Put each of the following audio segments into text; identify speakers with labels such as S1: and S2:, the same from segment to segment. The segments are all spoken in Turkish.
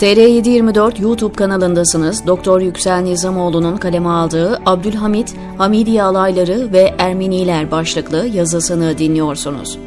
S1: TR724 YouTube kanalındasınız. Doktor Yüksel Nizamoğlu'nun kaleme aldığı Abdülhamit, Hamidiye alayları ve Ermeniler başlıklı yazısını dinliyorsunuz.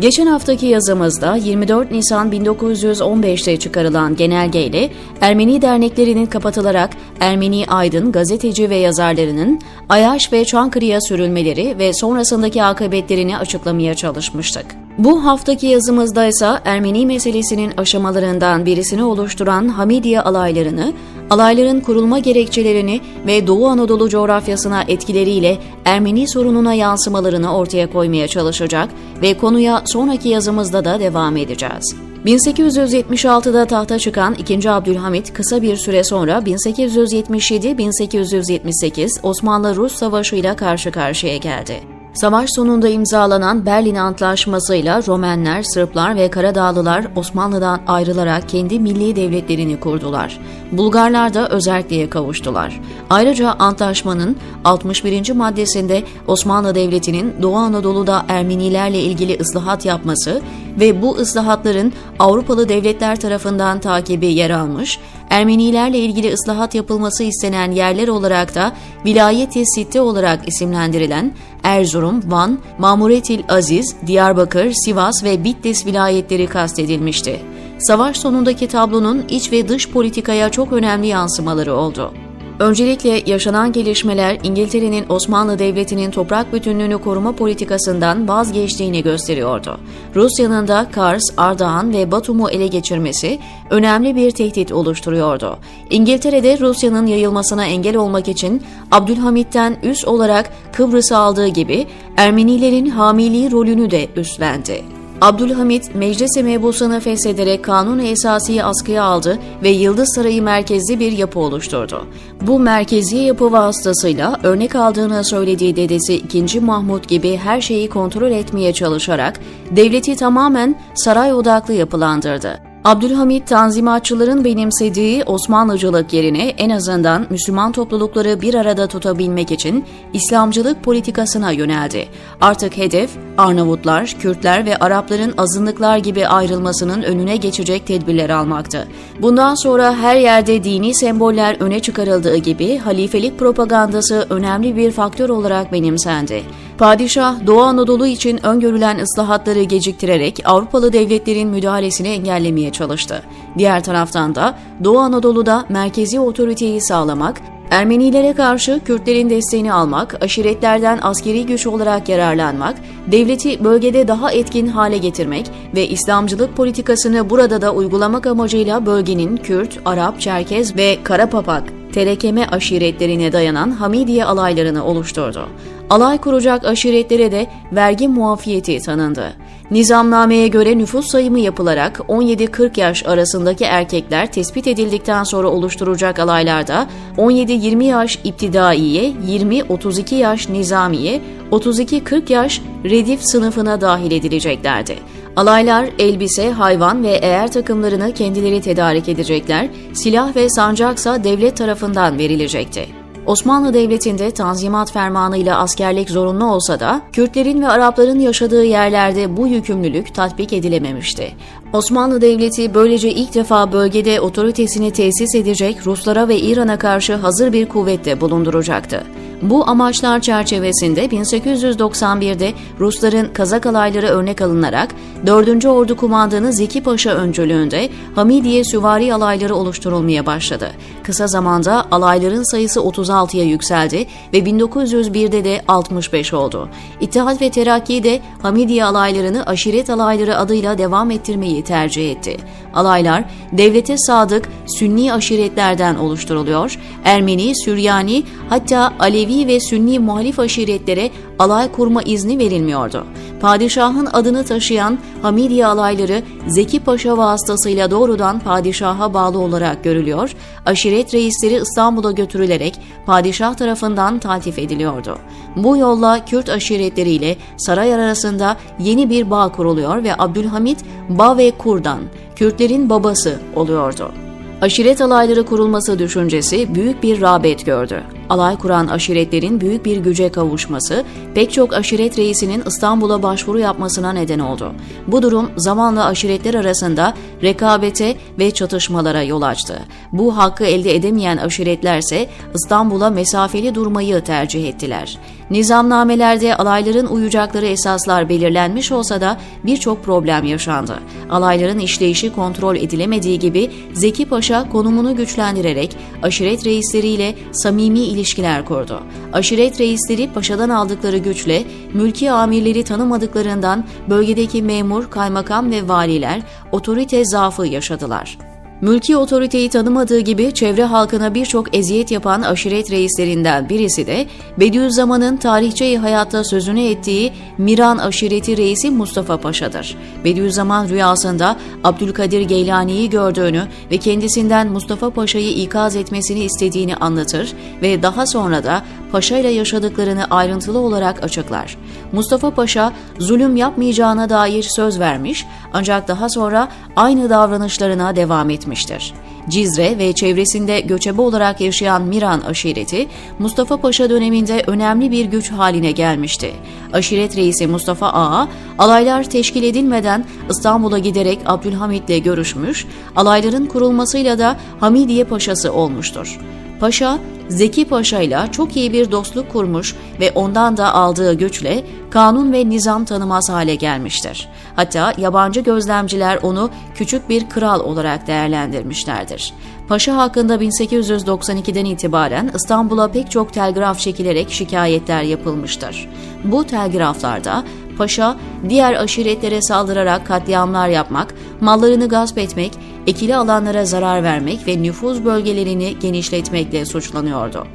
S1: Geçen haftaki yazımızda 24 Nisan 1915'te çıkarılan genelgeyle Ermeni derneklerinin kapatılarak Ermeni aydın, gazeteci ve yazarlarının Ayaş ve Çankırı'ya sürülmeleri ve sonrasındaki akıbetlerini açıklamaya çalışmıştık. Bu haftaki yazımızda ise Ermeni meselesinin aşamalarından birisini oluşturan Hamidiye alaylarını, alayların kurulma gerekçelerini ve Doğu Anadolu coğrafyasına etkileriyle Ermeni sorununa yansımalarını ortaya koymaya çalışacak ve konuya sonraki yazımızda da devam edeceğiz. 1876'da tahta çıkan 2. Abdülhamit kısa bir süre sonra 1877-1878 Osmanlı-Rus Savaşı ile karşı karşıya geldi. Savaş sonunda imzalanan Berlin Antlaşması'yla Romenler, Sırplar ve Karadağlılar Osmanlı'dan ayrılarak kendi milli devletlerini kurdular. Bulgarlar da özerkliğe kavuştular. Ayrıca antlaşmanın 61. maddesinde Osmanlı Devleti'nin Doğu Anadolu'da Ermenilerle ilgili ıslahat yapması ve bu ıslahatların Avrupalı devletler tarafından takibi yer almış, Ermenilerle ilgili ıslahat yapılması istenen yerler olarak da Vilayet-i Sitte olarak isimlendirilen Erzurum, Van, Mamuretil Aziz, Diyarbakır, Sivas ve Bitlis vilayetleri kastedilmişti. Savaş sonundaki tablonun iç ve dış politikaya çok önemli yansımaları oldu. Öncelikle yaşanan gelişmeler İngiltere'nin Osmanlı Devleti'nin toprak bütünlüğünü koruma politikasından vazgeçtiğini gösteriyordu. Rusya'nın da Kars, Ardahan ve Batum'u ele geçirmesi önemli bir tehdit oluşturuyordu. İngiltere'de Rusya'nın yayılmasına engel olmak için Abdülhamit'ten üs olarak Kıbrıs'ı aldığı gibi Ermenilerin hamiliği rolünü de üstlendi. Abdülhamit meclis-i mebusunu feshederek kanun esasiyi askıya aldı ve Yıldız Sarayı merkezli bir yapı oluşturdu. Bu merkezi yapı vasıtasıyla örnek aldığını söylediği dedesi 2. Mahmut gibi her şeyi kontrol etmeye çalışarak devleti tamamen saray odaklı yapılandırdı. Abdülhamit Tanzimatçıların benimsediği Osmanlıcılık yerine en azından Müslüman toplulukları bir arada tutabilmek için İslamcılık politikasına yöneldi. Artık hedef Arnavutlar, Kürtler ve Arapların azınlıklar gibi ayrılmasının önüne geçecek tedbirler almaktı. Bundan sonra her yerde dini semboller öne çıkarıldığı gibi halifelik propagandası önemli bir faktör olarak benimsendi. Padişah, Doğu Anadolu için öngörülen ıslahatları geciktirerek Avrupalı devletlerin müdahalesini engellemeye çalıştı. Diğer taraftan da Doğu Anadolu'da merkezi otoriteyi sağlamak, Ermenilere karşı Kürtlerin desteğini almak, aşiretlerden askeri güç olarak yararlanmak, devleti bölgede daha etkin hale getirmek ve İslamcılık politikasını burada da uygulamak amacıyla bölgenin Kürt, Arap, Çerkez ve Karapapak terekeme aşiretlerine dayanan Hamidiye alaylarını oluşturdu. Alay kuracak aşiretlere de vergi muafiyeti tanındı. Nizamnameye göre nüfus sayımı yapılarak 17-40 yaş arasındaki erkekler tespit edildikten sonra oluşturacak alaylarda 17-20 yaş iptidaiye, 20-32 yaş nizamiye, 32-40 yaş redif sınıfına dahil edileceklerdi. Alaylar elbise, hayvan ve eğer takımlarını kendileri tedarik edecekler, silah ve sancaksa devlet tarafından verilecekti. Osmanlı Devleti'nde Tanzimat Fermanı ile askerlik zorunlu olsa da Kürtlerin ve Arapların yaşadığı yerlerde bu yükümlülük tatbik edilememişti. Osmanlı Devleti böylece ilk defa bölgede otoritesini tesis edecek Ruslara ve İran'a karşı hazır bir kuvvette bulunduracaktı. Bu amaçlar çerçevesinde 1891'de Rusların Kazak alayları örnek alınarak 4. Ordu Kumandanı Zeki Paşa öncülüğünde Hamidiye Süvari alayları oluşturulmaya başladı. Kısa zamanda alayların sayısı 36'ya yükseldi ve 1901'de de 65 oldu. İttihat ve Terakki de Hamidiye alaylarını aşiret alayları adıyla devam ettirmeyi tercih etti. Alaylar devlete sadık Sünni aşiretlerden oluşturuluyor, Ermeni, Süryani hatta Alevi ve Sünni muhalif aşiretlere alay kurma izni verilmiyordu. Padişahın adını taşıyan Hamidiye alayları Zeki Paşa vasıtasıyla doğrudan padişaha bağlı olarak görülüyor, aşiret reisleri İstanbul'a götürülerek padişah tarafından taltif ediliyordu. Bu yolla Kürt aşiretleriyle saray arasında yeni bir bağ kuruluyor ve Abdülhamit Ba ve Kurdan, Kürtlerin babası oluyordu. Aşiret alayları kurulması düşüncesi büyük bir rağbet gördü. Alay kuran aşiretlerin büyük bir güce kavuşması, pek çok aşiret reisinin İstanbul'a başvuru yapmasına neden oldu. Bu durum zamanla aşiretler arasında rekabete ve çatışmalara yol açtı. Bu hakkı elde edemeyen aşiretlerse İstanbul'a mesafeli durmayı tercih ettiler. Nizamnamelerde alayların uyacakları esaslar belirlenmiş olsa da birçok problem yaşandı. Alayların işleyişi kontrol edilemediği gibi Zeki Paşa konumunu güçlendirerek aşiret reisleriyle samimi ilişkiler kurdu. Aşiret reisleri paşadan aldıkları güçle mülki amirleri tanımadıklarından bölgedeki memur, kaymakam ve valiler otorite zaafı yaşadılar. Mülki otoriteyi tanımadığı gibi çevre halkına birçok eziyet yapan aşiret reislerinden birisi de Bediüzzaman'ın tarihçeyi hayatta sözünü ettiği Miran aşireti reisi Mustafa Paşa'dır. Bediüzzaman rüyasında Abdülkadir Geylani'yi gördüğünü ve kendisinden Mustafa Paşa'yı ikaz etmesini istediğini anlatır ve daha sonra da Paşa ile yaşadıklarını ayrıntılı olarak açıklar. Mustafa Paşa zulüm yapmayacağına dair söz vermiş ancak daha sonra aynı davranışlarına devam etmiştir. Cizre ve çevresinde göçebe olarak yaşayan Miran aşireti Mustafa Paşa döneminde önemli bir güç haline gelmişti. Aşiret reisi Mustafa Ağa, alaylar teşkil edilmeden İstanbul'a giderek Abdülhamit'le görüşmüş, alayların kurulmasıyla da Hamidiye Paşası olmuştur. Paşa, Zeki Paşa ile çok iyi bir dostluk kurmuş ve ondan da aldığı güçle kanun ve nizam tanımaz hale gelmiştir. Hatta yabancı gözlemciler onu küçük bir kral olarak değerlendirmişlerdir. Paşa hakkında 1892'den itibaren İstanbul'a pek çok telgraf çekilerek şikayetler yapılmıştır. Bu telgraflarda Paşa, diğer aşiretlere saldırarak katliamlar yapmak, mallarını gasp etmek, ekili alanlara zarar vermek ve nüfuz bölgelerini genişletmekle suçlanıyordu.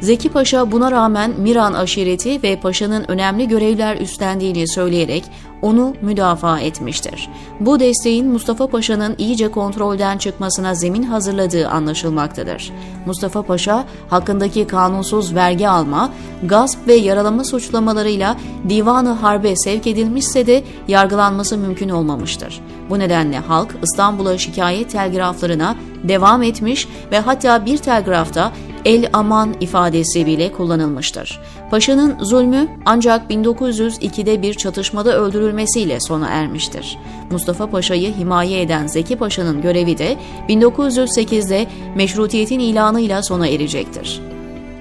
S1: Zeki Paşa buna rağmen Miran aşireti ve paşanın önemli görevler üstlendiğini söyleyerek onu müdafaa etmiştir. Bu desteğin Mustafa Paşa'nın iyice kontrolden çıkmasına zemin hazırladığı anlaşılmaktadır. Mustafa Paşa hakkındaki kanunsuz vergi alma, gasp ve yaralama suçlamalarıyla divanı harbe sevk edilmişse de yargılanması mümkün olmamıştır. Bu nedenle halk İstanbul'a şikayet telgraflarına devam etmiş ve hatta bir telgrafta el aman ifadesi bile kullanılmıştır. Paşa'nın zulmü ancak 1902'de bir çatışmada öldürülmesiyle sona ermiştir. Mustafa Paşa'yı himaye eden Zeki Paşa'nın görevi de 1908'de meşrutiyetin ilanıyla sona erecektir.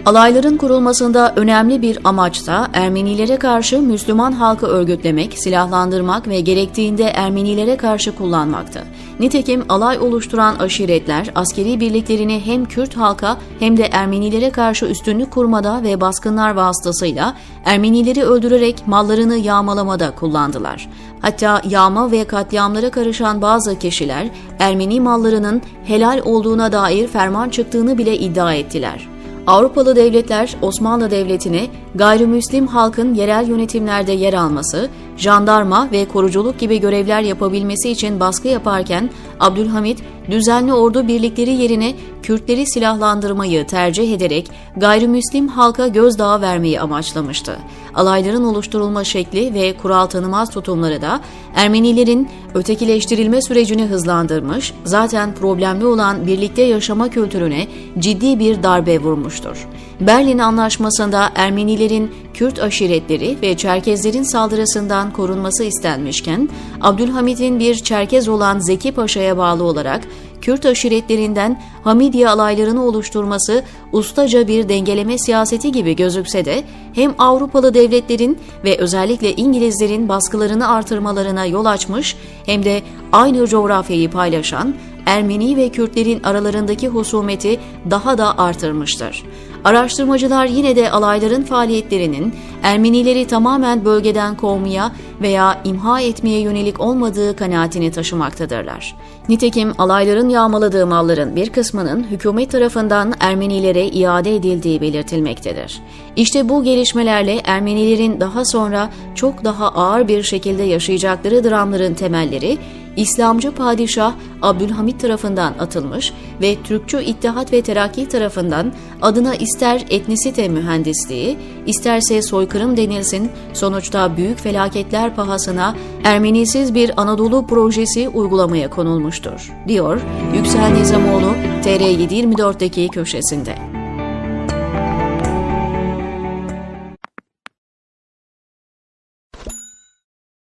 S1: Alayların kurulmasında önemli bir amaç da Ermenilere karşı Müslüman halkı örgütlemek, silahlandırmak ve gerektiğinde Ermenilere karşı kullanmaktı. Nitekim alay oluşturan aşiretler askeri birliklerini hem Kürt halka hem de Ermenilere karşı üstünlük kurmada ve baskınlar vasıtasıyla Ermenileri öldürerek mallarını yağmalamada kullandılar. Hatta yağma ve katliamlara karışan bazı kişiler Ermeni mallarının helal olduğuna dair ferman çıktığını bile iddia ettiler. Avrupalı devletler Osmanlı Devleti'ne gayrimüslim halkın yerel yönetimlerde yer alması, jandarma ve koruculuk gibi görevler yapabilmesi için baskı yaparken Abdülhamit düzenli ordu birlikleri yerine Kürtleri silahlandırmayı tercih ederek gayrimüslim halka gözdağı vermeyi amaçlamıştı. Alayların oluşturulma şekli ve kural tanımaz tutumları da Ermenilerin ötekileştirilme sürecini hızlandırmış, zaten problemli olan birlikte yaşama kültürüne ciddi bir darbe vurmuştur. Berlin Anlaşması'nda Ermenilerin Kürt aşiretleri ve Çerkezlerin saldırısından korunması istenmişken, Abdülhamit'in bir Çerkez olan Zeki Paşa'ya bağlı olarak Kürt aşiretlerinden Hamidiye alaylarını oluşturması ustaca bir dengeleme siyaseti gibi gözükse de hem Avrupalı devletlerin ve özellikle İngilizlerin baskılarını artırmalarına yol açmış hem de aynı coğrafyayı paylaşan Ermeni ve Kürtlerin aralarındaki husumeti daha da artırmıştır. Araştırmacılar yine de alayların faaliyetlerinin Ermenileri tamamen bölgeden kovmaya veya imha etmeye yönelik olmadığı kanaatini taşımaktadırlar. Nitekim alayların yağmaladığı malların bir kısmının hükümet tarafından Ermenilere iade edildiği belirtilmektedir. İşte bu gelişmelerle Ermenilerin daha sonra çok daha ağır bir şekilde yaşayacakları dramların temelleri İslamcı padişah Abdülhamit tarafından atılmış ve Türkçü İttihat ve Terakki tarafından adına ister etnisite mühendisliği, isterse soykırım denilsin, sonuçta büyük felaketler pahasına Ermenisiz bir Anadolu projesi uygulamaya konulmuştur, diyor Yüksel Nizamoğlu TR724'deki köşesinde.